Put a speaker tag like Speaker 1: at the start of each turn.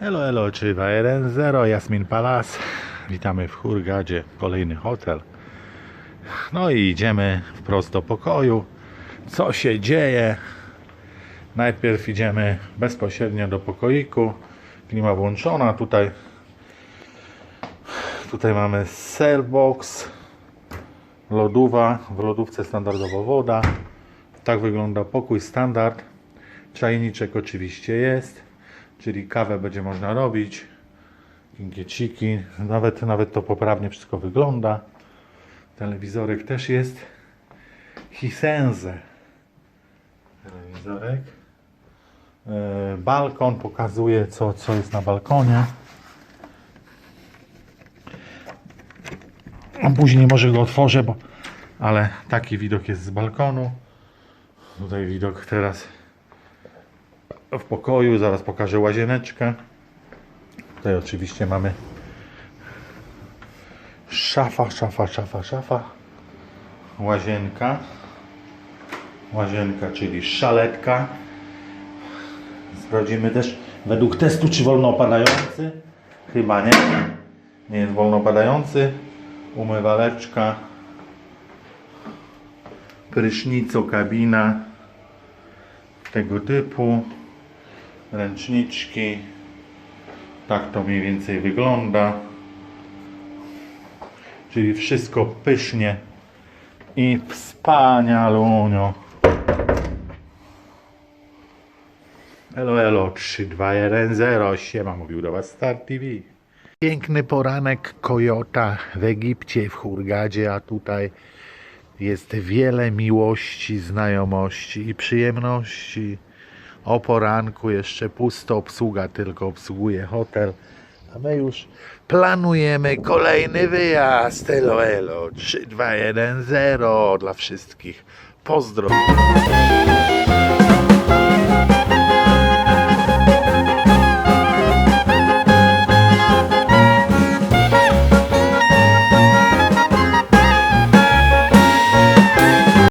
Speaker 1: Elo, elo, 3210, Jasmin Palace. Witamy w Hurgadzie, kolejny hotel. No i idziemy wprost do pokoju. Co się dzieje? Najpierw idziemy bezpośrednio do pokoiku. Klima włączona. Tutaj, tutaj mamy box, lodowa. W lodówce standardowo woda. Tak wygląda pokój standard. Czajniczek oczywiście jest, czyli kawę będzie można robić. Gingieciki, nawet, nawet to poprawnie wszystko wygląda. Telewizorek też jest. Hisense. Telewizorek. E, balkon pokazuje co, co jest na balkonie. Później może go otworzę, bo ale taki widok jest z balkonu. Tutaj widok teraz w pokoju. Zaraz pokażę łazieneczkę. Tutaj oczywiście mamy szafa, szafa, szafa, szafa. Łazienka. Łazienka, czyli szaletka. Sprawdzimy też według testu, czy wolno opadający. Chyba nie. Nie jest wolno opadający. Umywaleczka. Prysznico, kabina tego typu. Ręczniczki. Tak to mniej więcej wygląda. Czyli wszystko pysznie i wspanialunio. Elo, elo, 3210, siema, mówił do Was Star TV. Piękny poranek Kojota w Egipcie, w Hurgadzie, a tutaj jest wiele miłości, znajomości i przyjemności. O poranku jeszcze pusto obsługa, tylko obsługuje hotel. A my już planujemy kolejny wyjazd. Elo, elo, 3210 dla wszystkich. Pozdro.